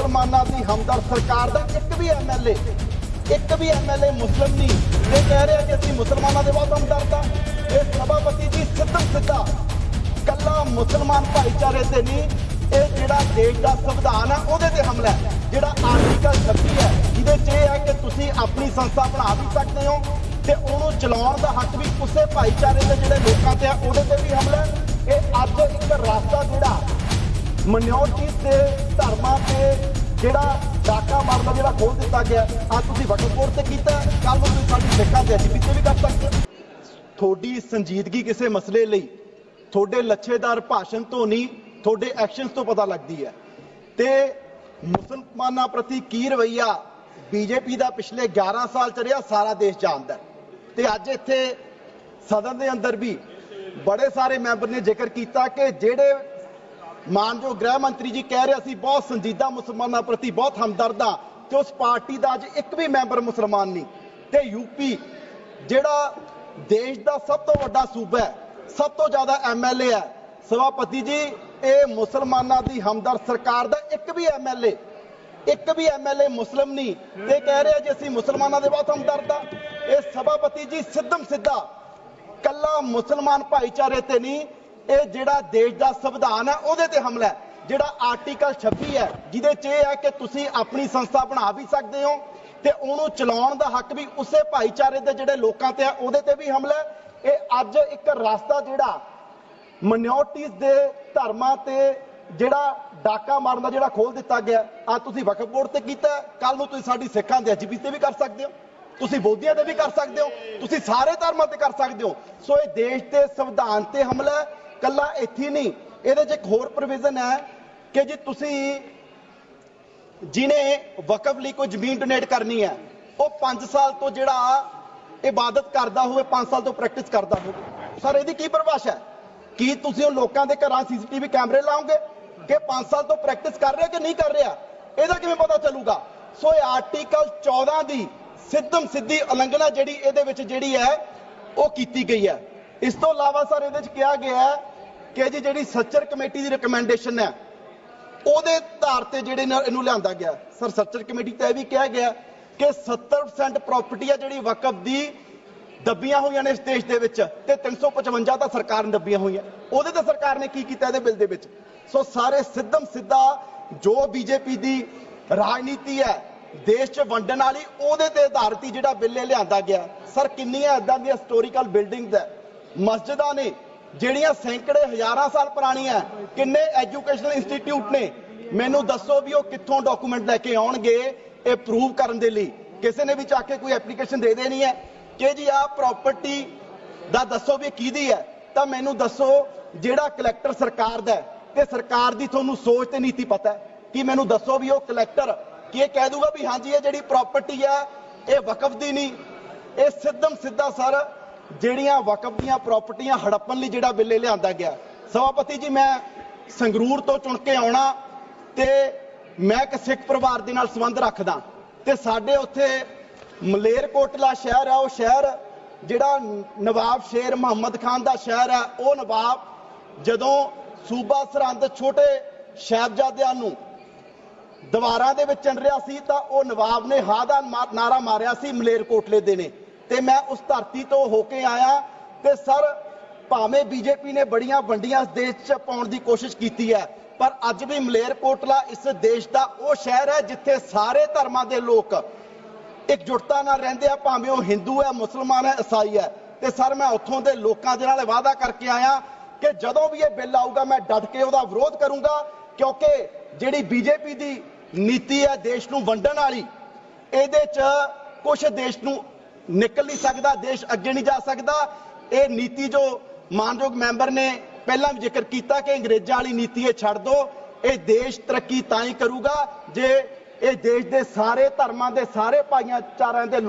ਮੁਸਲਮਾਨਾਂ ਦੀ ਹਮਦਰਦ ਸਰਕਾਰ ਦਾ ਇੱਕ ਵੀ ਐਮਐਲਏ ਇੱਕ ਵੀ ਐਮਐਲਏ ਮੁਸਲਮ ਨਹੀਂ। ਇਹ ਕਹਿ ਰਿਹਾ ਕਿ ਅਸੀਂ ਮੁਸਲਮਾਨਾਂ ਦੇ ਬਹੁਤ ਹਮਦਰਦ ਆ। ਇਹ ਸਭਾਪਤੀ ਜੀ ਸਿੱਧਾ ਸਿੱਧਾ ਕੱਲਾ ਮੁਸਲਮਾਨ ਭਾਈਚਾਰੇ ਤੇ ਨਹੀਂ, ਇਹ ਜਿਹੜਾ ਦੇਸ਼ ਦਾ ਸੰਵਿਧਾਨ ਆ, ਉਹਦੇ ਤੇ ਹਮਲਾ ਹੈ। ਜਿਹੜਾ ਆਰਟੀਕਲ 26 ਹੈ, ਜਿਹਦੇ 'ਚ ਇਹ ਹੈ ਕਿ ਤੁਸੀਂ ਆਪਣੀ ਸੰਸਥਾ ਬਣਾ ਵੀ ਸਕਦੇ ਹੋ ਤੇ ਉਹਨੂੰ ਚਲਾਉਣ ਦਾ ਹੱਕ ਵੀ ਉਸੇ ਭਾਈਚਾਰੇ ਦੇ ਜਿਹੜੇ ਲੋਕਾਂ ਤੇ ਆ, ਉਹਦੇ ਤੇ ਵੀ ਹਮਲਾ ਹੈ। ਮਨਿਓਰਟੀਜ਼ ਦੇ ਧਰਮਾਂ ਤੇ ਜਿਹੜਾ ਡਾਕਾ ਮਾਰਦਾ ਜਿਹੜਾ ਖੋਲ ਦਿੱਤਾ ਗਿਆ ਅੱਜ ਤੁਸੀਂ ਵਕਫ ਤੇ ਕੀਤਾ ਕੱਲ ਨੂੰ ਤੁਸੀਂ ਸਾਡੀ ਸਿੱਖਾਂ ਤੇ ਅਸੀਂ ਵੀ ਕਰ ਸਕਦੇ ਹੋ। ਤੁਹਾਡੀ ਸੰਜੀਦਗੀ ਕਿਸੇ ਮਸਲੇ ਲਈ, ਤੁਹਾਡੇ ਲੱਛੇਦਾਰ ਭਾਸ਼ਣ ਤੋਂ ਨਹੀਂ, ਤੁਹਾਡੇ ਐਕਸ਼ਨਸ ਤੋਂ ਪਤਾ ਲੱਗਦੀ ਹੈ। ਤੇ ਮੁਸਲਮਾਨਾਂ ਪ੍ਰਤੀ ਕੀ ਰਵਈਆ? ਬੀਜੇਪੀ ਦਾ ਪਿਛਲੇ 11 ਸਾਲ ਚ ਸਾਰਾ ਦੇਸ਼ ਜਾਣਦਾ ਹੈ। ਤੇ ਅੱਜ ਇੱਥੇ ਸਦਨ ਦੇ ਅੰਦਰ ਵੀ ਬੜੇ ਸਾਰੇ ਮੈਂਬਰ ਨੇ ਜ਼ਿਕਰ ਕੀਤਾ ਕਿ ਜਿਹੜੇ ਮਾਨਯੋਗ ਗ੍ਰਹਿ ਮੰਤਰੀ ਜੀ ਕਹਿ ਰਿਹਾ ਸੀ ਬਹੁਤ ਸੰਜੀਦਾ ਮੁਸਲਮਾਨਾਂ ਪ੍ਰਤੀ ਬਹੁਤ ਹਮਦਰਦ ਆ ਤੇ ਉਸ ਪਾਰਟੀ ਦਾ ਅੱਜ ਇੱਕ ਵੀ ਮੈਂਬਰ ਮੁਸਲਮਾਨ ਨਹੀਂ। ਤੇ ਯੂਪੀ ਜਿਹੜਾ ਦੇਸ਼ ਦਾ ਸਭ ਤੋਂ ਵੱਡਾ ਸੂਬਾ ਹੈ, ਸਭ ਤੋਂ ਜ਼ਿਆਦਾ ਐਮਐਲਏ ਹੈ, ਸਭਾਪਤੀ ਜੀ, ਇਹ ਮੁਸਲਮਾਨਾਂ ਦੀ ਹਮਦਰਦ ਸਰਕਾਰ ਦਾ ਇੱਕ ਵੀ ਐਮਐਲਏ ਇੱਕ ਵੀ ਐਮਐਲਏ ਮੁਸਲਮ ਨਹੀਂ। ਤੇ ਕਹਿ ਰਿਹਾ ਜੀ ਅਸੀਂ ਮੁਸਲਮਾਨਾਂ ਦੇ ਬਹੁਤ ਹਮਦਰਦ ਆ। ਇਹ ਸਭਾਪਤੀ ਜੀ ਸਿੱਧਮ ਸਿੱਧਾ ਕੱਲਾ ਮੁਸਲਮਾਨ ਭਾਈਚਾਰੇ ਤੇ ਨਹੀਂ ਇਹ ਜਿਹੜਾ ਦੇਸ਼ ਦਾ ਸੰਵਿਧਾਨ ਹੈ, ਉਹਦੇ ਤੇ ਹਮਲਾ ਹੈ। ਜਿਹੜਾ ਆਰਟੀਕਲ 26 ਹੈ, ਜਿਹਦੇ 'ਚ ਇਹ ਹੈ ਕਿ ਤੁਸੀਂ ਆਪਣੀ ਸੰਸਥਾ ਬਣਾ ਵੀ ਸਕਦੇ ਹੋ ਤੇ ਉਹਨੂੰ ਚਲਾਉਣ ਦਾ ਹੱਕ ਵੀ ਉਸੇ ਭਾਈਚਾਰੇ ਦੇ ਜਿਹੜੇ ਲੋਕਾਂ ਤੇ ਹੈ ਉਹਦੇ ਤੇ ਵੀ ਹਮਲਾ ਹੈ। ਇਹ ਅੱਜ ਇੱਕ ਰਸਤਾ ਜਿਹੜਾ ਮਨਿਓਰਟੀਜ਼ ਦੇ ਧਰਮਾਂ ਤੇ ਜਿਹੜਾ ਡਾਕਾ ਮਾਰਨ ਦਾ ਜਿਹੜਾ ਖੋਲ ਦਿੱਤਾ ਗਿਆ ਆ ਤੁਸੀਂ ਵਕਫ ਬੋਰਡ ਤੇ ਕੀਤਾ ਕੱਲ ਨੂੰ ਤੁਸੀਂ ਸਾਡੀ ਸਿੱਖਾਂ ਦੇ ਐਜੀਪੀ ਤੇ ਵੀ ਕਰ ਸਕਦੇ ਹੋ। ਤੁਸੀਂ ਬੋਧੀਆਂ ਤੇ ਵੀ ਕਰ ਸਕਦੇ ਹੋ। ਤੁਸੀਂ ਸਾਰੇ ਧਰਮਾਂ ਤੇ ਕਰ ਸਕਦੇ ਹੋ। ਸੋ ਇਹ ਦੇਸ਼ ਤੇ ਸੰਵਿਧਾਨ ਤੇ ਹਮਲਾ ਹੈ। ਕੱਲਾ ਇੱਥੇ ਨਹੀਂ। ਇਹਦੇ 'ਚ ਇੱਕ ਹੋਰ ਪ੍ਰੋਵੀਜ਼ਨ ਹੈ ਕਿ ਜੇ ਤੁਸੀਂ ਜਿਨੇ ਵਕਫ ਲਈ ਕੋਈ ਜ਼ਮੀਨ ਡੋਨੇਟ ਕਰਨੀ ਹੈ, ਉਹ 5 ਸਾਲ ਤੋਂ ਜਿਹੜਾ ਇਬਾਦਤ ਕਰਦਾ ਹੋਵੇ 5 ਸਾਲ ਤੋਂ ਪ੍ਰੈਕਟਿਸ ਕਰਦਾ ਹੋਵੇ। ਸਰ ਇਹਦੀ ਕੀ ਪਰਿਭਾਸ਼ਾ ਹੈ? ਕੀ ਤੁਸੀਂ ਉਹ ਲੋਕਾਂ ਦੇ ਘਰਾਂ ਸੀਸੀਟੀਵੀ ਕੈਮਰੇ ਲਾਓਗੇ ਕਿ 5 ਸਾਲ ਤੋਂ ਪ੍ਰੈਕਟਿਸ ਕਰ ਰਿਹਾ ਕਿ ਨਹੀਂ ਕਰ ਰਿਹਾ? ਇਹਦਾ ਕਿਵੇਂ ਪਤਾ ਚੱਲੂਗਾ? ਸੋ ਇਹ ਆਰਟੀਕਲ 14 ਦੀ ਸਿੱਧਮ ਸਿੱਧੀ ਉਲੰਘਣਾ ਜਿਹੜੀ ਇਹਦੇ ਵਿੱਚ ਜਿਹੜੀ ਹੈ, ਉਹ ਕੀਤੀ ਗਈ ਹੈ। ਇਸ ਤੋਂ ਇਲਾਵਾ ਸਰ ਇਹਦੇ ਵਿੱਚ ਕਿਹਾ ਗਿਆ ਹੈ ਕਿ ਜੀ ਜਿਹੜੀ ਸੱਚਰ ਕਮੇਟੀ ਦੀ ਰეკਮੈਂਡੇਸ਼ਨ ਹੈ, ਉਹਦੇ ਧਾਰ ਤੇ ਜਿਹੜੇ ਇਹਨੂੰ ਲਿਆਂਦਾ ਗਿਆ। ਸਰ ਸਰਚਰ ਕਮੇਟੀ ਤੇ ਇਹ ਵੀ ਕਿਹਾ ਗਿਆ ਕਿ 70% ਪ੍ਰਾਪਰਟੀ ਆ ਜਿਹੜੀ ਵਕਫ ਦੀ ਦੱਬੀਆਂ ਹੋਈਆਂ ਨੇ ਇਸ ਦੇਸ਼ ਦੇ ਵਿੱਚ ਤੇ 355 ਤਾਂ ਸਰਕਾਰ ਨੇ ਦੱਬੀਆਂ ਹੋਈਆਂ। ਉਹਦੇ ਤੇ ਸਰਕਾਰ ਨੇ ਕੀ ਕੀਤਾ ਇਹਦੇ ਬਿੱਲ ਦੇ ਵਿੱਚ? ਸੋ ਸਾਰੇ ਸਿੱਧਮ ਸਿੱਧਾ ਜੋ ਬੀਜੇਪੀ ਦੀ ਰਾਜਨੀਤੀ ਹੈ, ਦੇਸ਼ 'ਚ ਵੰਡਣ ਵਾਲੀ, ਉਹਦੇ ਤੇ ਆਧਾਰਿਤ ਜਿਹੜਾ ਬਿੱਲ ਇਹ ਲਿਆਂਦਾ ਗਿਆ। ਸਰ, ਕਿੰਨੀਆਂ ਇਦਾਂ ਦੀਆਂ ਹਿਸਟੋਰੀਕਲ ਬਿਲਡਿੰਗਸ ਹੈ? ਮਸਜਿਦਾਂ ਨੇ ਜਿਹੜੀਆਂ ਸੈਂਕੜੇ ਹਜ਼ਾਰਾਂ ਸਾਲ ਪੁਰਾਣੀਆਂ ਕਿੰਨੇ ਐਜੂਕੇਸ਼ਨਲ ਇੰਸਟੀਚਿਊਟ ਨੇ? ਮੈਨੂੰ ਦੱਸੋ ਵੀ ਉਹ ਕਿੱਥੋਂ ਡਾਕੂਮੈਂਟ ਲੈ ਕੇ ਆਉਣਗੇ, ਇਹ ਪ੍ਰੂਵ ਕਰਨ ਦੇ ਲਈ। ਕਿਸੇ ਨੇ ਵੀ ਚੱਕ ਕੇ ਕੋਈ ਐਪਲੀਕੇਸ਼ਨ ਦੇ ਦੇਣੀ ਹੈ? ਕਿ ਜੀ ਆਹ ਪ੍ਰਾਪਰਟੀ ਦਾ ਦੱਸੋ ਵੀ ਕਿਹਦੀ ਹੈ? ਤਾਂ ਮੈਨੂੰ ਦੱਸੋ ਜਿਹੜਾ ਕਲੈਕਟਰ ਸਰਕਾਰ ਦਾ ਹੈ। ਤੇ ਸਰਕਾਰ ਦੀ ਤੁਹਾਨੂੰ ਸੋਚ ਤੇ ਨੀਤੀ ਪਤਾ ਹੈ। ਕਿ ਮੈਨੂੰ ਦੱਸੋ ਵੀ ਉਹ ਕਲੈਕਟਰ ਕੀ ਇਹ ਕਹਿ ਦੂਗਾ ਵੀ ਹਾਂਜੀ, ਇਹ ਜਿਹੜੀ ਪ੍ਰਾਪਰਟੀ ਹੈ ਇਹ ਵਕਫ ਦੀ ਨਹੀਂ, ਇਹ ਸਿੱਧਮ ਸਿੱਧਾ ਸਰ ਜਿਹੜੀਆਂ ਵਕਫ ਦੀਆਂ ਪ੍ਰਾਪਰਟੀਆਂ ਹੜੱਪਣ ਲਈ ਜਿਹੜਾ ਬਿੱਲੇ ਲਿਆਂਦਾ ਗਿਆ। ਸਭਾਪਤੀ ਜੀ, ਮੈਂ ਸੰਗਰੂਰ ਤੋਂ ਚੁਣ ਕੇ ਆਉਣਾ ਤੇ ਮੈਂ ਇੱਕ ਸਿੱਖ ਪਰਿਵਾਰ ਦੇ ਨਾਲ ਸੰਬੰਧ ਰੱਖਦਾ। ਤੇ ਸਾਡੇ ਉੱਥੇ ਮਲੇਰਕੋਟਲਾ ਸ਼ਹਿਰ ਆ, ਉਹ ਸ਼ਹਿਰ ਜਿਹੜਾ ਨਵਾਬ ਸ਼ੇਰ ਮੁਹੰਮਦ ਖਾਨ ਦਾ ਸ਼ਹਿਰ ਹੈ ਉਹ ਨਵਾਬ ਜਦੋਂ ਸੂਬਾ ਸਰਹੰਦ ਛੋਟੇ ਸ਼ਹਿਬਜ਼ਾਦਿਆਂ ਨੂੰ ਦੀਵਾਰਾਂ ਦੇ ਵਿੱਚ ਚੰਡ ਰਿਹਾ ਸੀ ਤਾਂ ਉਹ ਨਵਾਬ ਨੇ ਹਾਂ ਦਾ ਮਾ- ਨਾਰਾ ਮਾਰਿਆ ਸੀ ਮਲੇਰਕੋਟਲੇ ਦੇ ਨੇ। ਤੇ ਮੈਂ ਉਸ ਧਰਤੀ ਤੋਂ ਹੋ ਕੇ ਆਇਆ ਤੇ ਸਰ, ਭਾਵੇਂ ਬੀਜੇਪੀ ਨੇ ਬੜੀਆਂ ਵੰਡੀਆਂ ਇਸ ਦੇਸ਼ 'ਚ ਪਾਉਣ ਦੀ ਕੋਸ਼ਿਸ਼ ਕੀਤੀ ਹੈ, ਪਰ ਅੱਜ ਵੀ ਮਲੇਰਕੋਟਲਾ ਇਸ ਦੇਸ਼ ਦਾ ਉਹ ਸ਼ਹਿਰ ਹੈ ਜਿੱਥੇ ਸਾਰੇ ਧਰਮਾਂ ਦੇ ਲੋਕ ਇਕਜੁੱਟਤਾ ਨਾਲ ਰਹਿੰਦੇ ਆ, ਭਾਵੇਂ ਉਹ ਹਿੰਦੂ ਹੈ, ਮੁਸਲਮਾਨ ਹੈ, ਈਸਾਈ ਹੈ। ਤੇ ਸਰ, ਮੈਂ ਉੱਥੋਂ ਦੇ ਲੋਕਾਂ ਦੇ ਨਾਲ ਵਾਅਦਾ ਕਰਕੇ ਆਇਆ ਕਿ ਜਦੋਂ ਵੀ ਇਹ ਬਿੱਲ ਆਊਗਾ, ਮੈਂ ਡਟ ਕੇ ਉਹਦਾ ਵਿਰੋਧ ਕਰੂੰਗਾ, ਕਿਉਂਕਿ ਜਿਹੜੀ ਬੀਜੇਪੀ ਦੀ ਨੀਤੀ ਹੈ ਦੇਸ਼ ਨੂੰ ਵੰਡਣ ਵਾਲੀ, ਇਹਦੇ 'ਚ ਕੁਝ ਦੇਸ਼ ਨੂੰ ਨਿਕਲ ਨਹੀਂ ਸਕਦਾ, ਦੇਸ਼ ਅੱਗੇ ਨਹੀਂ ਜਾ ਸਕਦਾ। ਇਹ ਨੀਤੀ ਜੋ ਮਾਨਯੋਗ ਮੈਂਬਰ ਨੇ ਪਹਿਲਾਂ ਵੀ ਜ਼ਿਕਰ ਕੀਤਾ ਕਿ ਅੰਗਰੇਜ਼ਾਂ ਵਾਲੀ ਨੀਤੀ ਇਹ ਛੱਡ ਦਿਓ ਇਹ ਦੇਸ਼ ਤਰੱਕੀ ਤਾਂ ਹੀ ਕਰੂਗਾ ਜੇ ਇਹ ਦੇਸ਼ ਦੇ ਸਾਰੇ ਧਰਮਾਂ ਦੇ ਸਾਰੇ ਭਾਈਚਾਰਿਆਂ ਦੇ ਲੋਕ